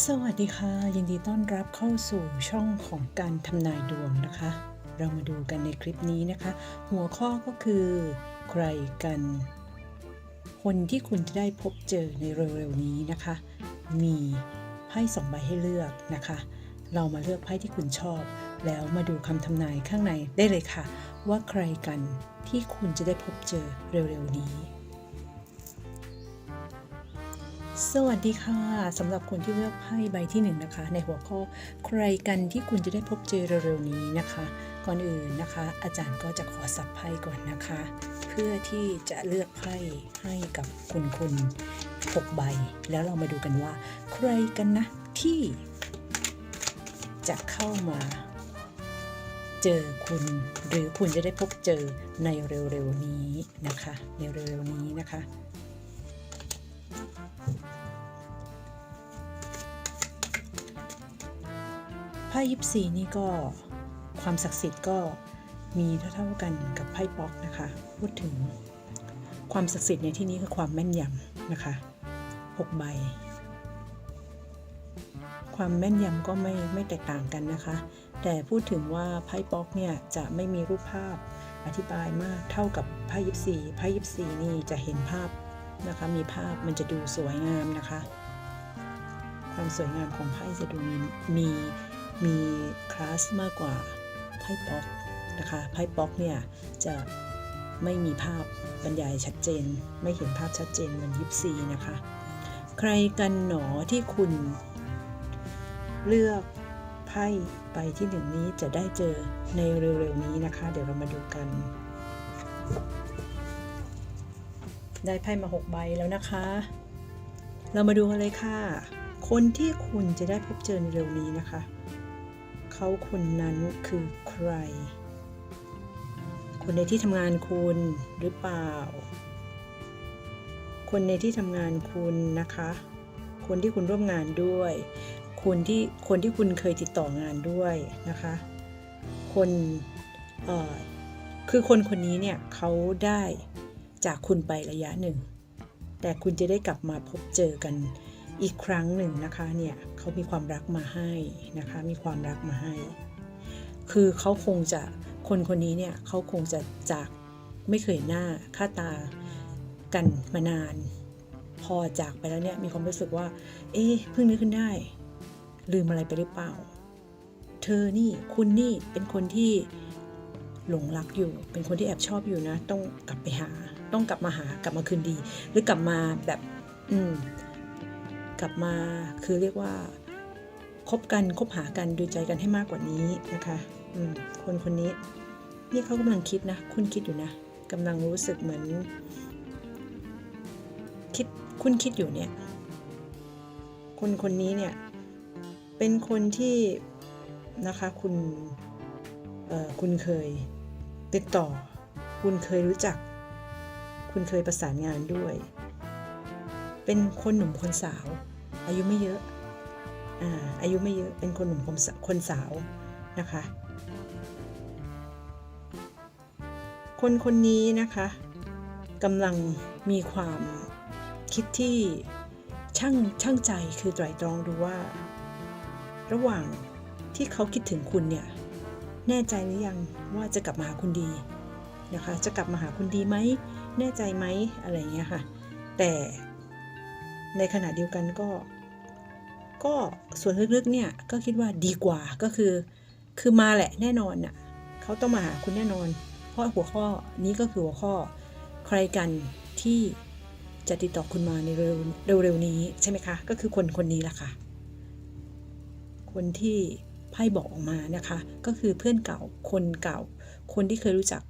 สวัสดีค่ะ ยินดีต้อนรับเข้าสู่ช่องของการทำนายดวงนะคะ เรามาดูกันในคลิปนี้นะคะ หัวข้อก็คือ ใครกัน คนที่คุณจะได้พบเจอในเร็วๆนี้นะคะ มีไพ่สองใบให้เลือกนะคะ เรามาเลือกไพ่ที่คุณชอบ แล้วมาดูคำทำนายข้างในได้เลยค่ะ ว่าใครกันที่คุณจะได้พบเจอเร็วๆนี้ สวัสดีค่ะสำหรับคนที่เลือกไพ่ใบที่หนึ่งนะคะ ในหัวข้อใครกันที่คุณจะได้พบเจอเร็วๆนี้นะคะ ก่อนอื่นนะคะ อาจารย์ก็จะขอสับไพ่ก่อนนะคะ เพื่อที่จะเลือกไพ่ให้กับคุณคุณหกใบ แล้วเรามาดูกันว่า ใครกันนะที่ จะเข้ามา เจอคุณ หรือคุณจะได้พบเจอในเร็วๆนี้นะคะ ในเร็วๆนี้นะคะ ไพ่ยิปซีนี่ก็ความศักดิ์สิทธิ์ก็มีเท่าๆกันกับไพ่ป๊อกนะคะ พูดถึงความศักดิ์สิทธิ์ในที่นี้คือความแม่นยำนะคะ6ใบ ความแม่นยำก็ไม่ไม่แตกต่างกันนะคะ แต่พูดถึงว่าไพ่ป๊อกเนี่ยจะไม่มีรูปภาพอธิบายมากเท่ากับไพ่ยิปซีไพ่ยิปซีนี่จะเห็นภาพ นะคะมีภาพมันจะดูสวยงามนะคะ ความสวยงามของไพ่จะดูมีมีมีคลาสมากกว่าไพ่ป๊อกนะคะไพ่ป๊อกเนี่ยจะไม่มีภาพบรรยายชัดเจน ไม่เห็นภาพชัดเจนเหมือนยิปซีนะคะ ใครกันหนอที่คุณ เลือกไพ่ใบที่หนึ่งนี้จะได้เจอในเร็วๆนี้นะคะ เดี๋ยวเรามาดูกัน ได้ไพ่มา 6 ใบแล้วนะคะ เรามาดูกันเลยค่ะ คนที่คุณจะได้พบเจอในเร็วนี้นะคะ เขาคนนั้นคือใคร คนในที่ทำงานคุณหรือเปล่า คนในที่ทำงานคุณนะคะ คนที่คุณร่วมงานด้วย คนที่คนที่คุณเคยติดต่องานด้วยนะคะ คนคือคนคนนี้เนี่ยเขาได้ จากคุณไประยะหนึ่ง แต่คุณจะได้กลับมาพบเจอกันอีกครั้งหนึ่งนะคะเนี่ยเขามีความรักมาให้นะคะ มีความรักมาให้ คือเขาคงจะคนคนนี้เนี่ยเขาคงจะจากไม่เคยหนหน้าค่าตากันมานาน พอจากไปแล้วเนี่ยมีความรู้สึกว่า เอ๊ะเพิ่งนึกขึ้นได้ ลืมอะไรไปหรือเปล่า เธอนี่คุณนี่เป็นคนที่หลงรักอยู่ เป็นคนที่แอบชอบอยู่นะ ต้องกลับไปหา ต้องกลับมาหากลับมาคืนดี หรือกลับมาแบบอืมกลับมาคือเรียกว่าคบกันคบหากันดูใจกันให้มากกว่านี้นะคะอืมคนคนนี้นี่เขากำลังคิดนะ คุณคิดอยู่นะกำลังรู้สึกเหมือน คิดคุณคิดอยู่เนี่ย คนคนนี้เนี่ย เป็นคนที่นะคะคุณเอ่อคุณเคยติดต่อ คุณเคยรู้จัก คุณเคยประสานงานด้วย เป็นคนหนุ่มคนสาว อายุไม่เยอะอ่าอายุไม่เยอะเป็นคนหนุ่มคนคนสาวนะคะ คนคนนี้นะคะกำลังมีความคิดที่ช่างช่างใจคือไตรตรองดูว่า ระหว่างที่เขาคิดถึงคุณเนี่ยแน่ใจหรือยังว่าจะกลับมาหาคุณดีนะคะ จะกลับมาหาคุณดีไหม แน่ใจไหมอะไรเงี้ยค่ะ แต่ในขณะเดียวกันก็ ก็ส่วนลึกๆเนี่ยก็คิดว่าดีกว่าก็คือ คือมาแหละแน่นอนน่ะเขาต้องมาหาคุณแน่นอน เพราะหัวข้อนี้ก็คือหัวข้อใครกันที่จะติดต่อคุณมาในเร็วเร็วๆนี้ใช่ไหมคะ ก็คือคนคนนี้แหละค่ะ คนที่ไพ่บอกออกมานะคะ ก็คือเพื่อนเก่าคนเก่า คนที่เคยรู้จัก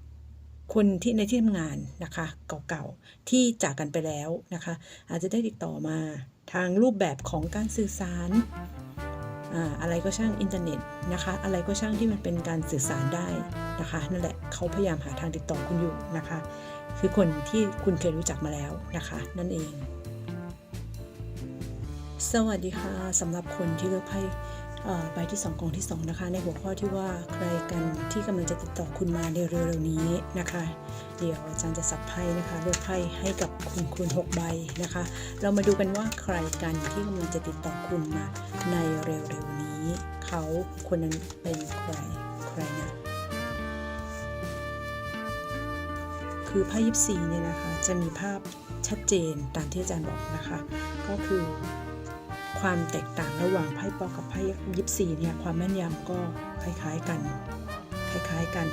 คนที่ในที่ทำงานนะคะเก่าๆที่จากกันไปแล้วนะคะ อาจจะได้ติดต่อมาทางรูปแบบของการสื่อสารอะไรก็ช่างอินเทอร์เน็ตนะคะ อะไรก็ช่างที่มันเป็นการสื่อสารได้นะคะนั่นแหละเขาพยายามหาทางติดต่อคุณอยู่นะคะ คือคนที่คุณเคยรู้จักมาแล้วนะคะ นั่นเอง สวัสดีค่ะสำหรับคนที่เลือกไพ่ ใบที่ 2กองที่ 2 นะคะ ในหัวข้อที่ว่าใครกันที่กำลังจะติดต่อคุณมาในเร็วๆนี้นะคะ เดี๋ยวอาจารย์จะสับไพ่นะคะเลือกไพ่ให้กับคุณคุณ6ใบนะคะ เรามาดูกันว่าใครกันที่กำลังจะติดต่อคุณมาในเร็วๆนี้ เขาคนนั้นเป็นใครใครนะคือไพ่ยิปซีเนี่ยนะคะจะมีภาพชัดเจนตามที่อาจารย์บอกนะคะ ก็คือ ความแตกต่างระหว่างไพ่ปอกับไพ่ยิปซีเนี่ยความแม่นยำก็คล้ายๆกัน คล้ายๆกัน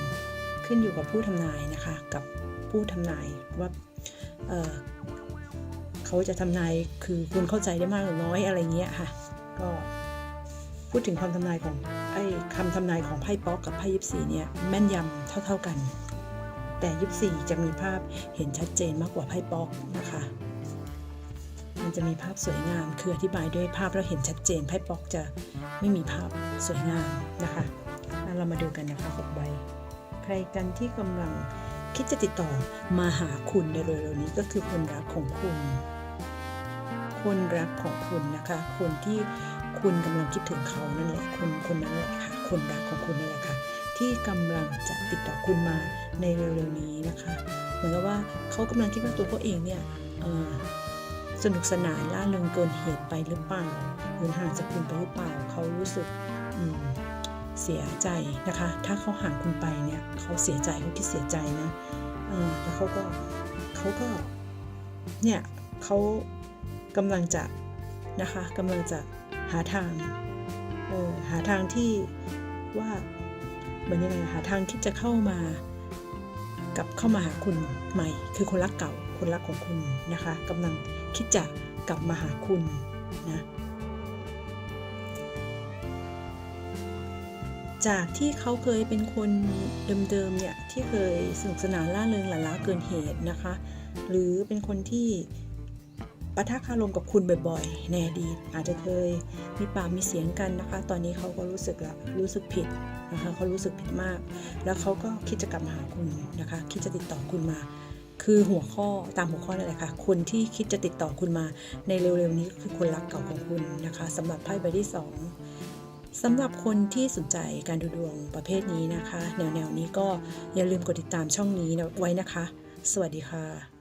ขึ้นอยู่กับผู้ทำนายนะคะ กับผู้ทำนายว่าเเขาจะทำนายคือคุณเข้าใจได้มากหรือน้อยอะไรเงี้ยค่ะ ก็พูดถึงความทำนายของไอ้คำทำนายของไพ่ป๊อกกับไพ่ยิปซีเนี่ยแม่นยำเท่าๆกัน แต่ยิปซีจะมีภาพเห็นชัดเจนมากกว่าไพ่ป๊อกนะคะ มันจะมีภาพสวยงาม คืออธิบายด้วยภาพแล้วเห็นชัดเจนไพ่ป๊อกจะไม่มีภาพสวยงามนะคะเรามาดูกันนะคะหกใบ ใครกันที่กำลังคิดจะติดต่อมาหาคุณในเร็วๆนี้ก็คือคนรักของคุณ คนรักของคุณนะคะ คนที่คุณกำลังคิดถึงเขานั่นแหละคนคนนั้นแหละค่ะ คนรักของคุณนั่นแหละค่ะ ที่กำลังจะติดต่อคุณมาในเร็วๆนี้นะคะ เหมือนกับว่าเขากำลังคิดว่าตัวเขาเองเนี่ยเออ สนุกสนานล่าเริงเกินเหตุไปหรือเปล่าหรือห่างจากคุณไปหรือเปล่าเขารู้สึกเสียใจนะคะ ถ้าเขาห่างคุณไปเนี่ยเขาเสียใจเขาคิดเสียใจนะแล้วเขาก็เขาก็เนี่ยเขากำลังจะนะคะกำลังจะหาทางออหาทางที่ว่าเหมือนยังไงหาทางที่จะเข้ามากับเข้ามาหาคุณใหม่ คือคนรักเก่าคนรักของคุณนะคะกำลัง คิดจะกลับมาหาคุณนะจากที่เขาเคยเป็นคนเดิมๆเนี่ยที่เคยสนุกสนานล่าเริงหลาล้าเกินเหตุนะคะ หรือเป็นคนที่ปะทะคารมกับคุณบ่อยๆในอดีตอาจจะเคยมีปากมีเสียงกันนะคะ ตอนนี้เขาก็รู้สึกละรู้สึกผิดนะคะเขารู้สึกผิดมาก แล้วเขาก็คิดจะกลับมาหาคุณนะคะ คิดจะติดต่อคุณมา คือหัวข้อตามหัวข้อนั่นแหละค่ะคนที่คิดจะติดต่อคุณมาในเร็วๆนี้ก็คือคนรักเก่าของคุณนะคะสำหรับไพ่ใบที่สองสำหรับคนที่สนใจการดูดวงประเภทนี้นะคะ แนวๆนี้ก็อย่าลืมกดติดตามช่องนี้ไว้นะคะ สวัสดีค่ะ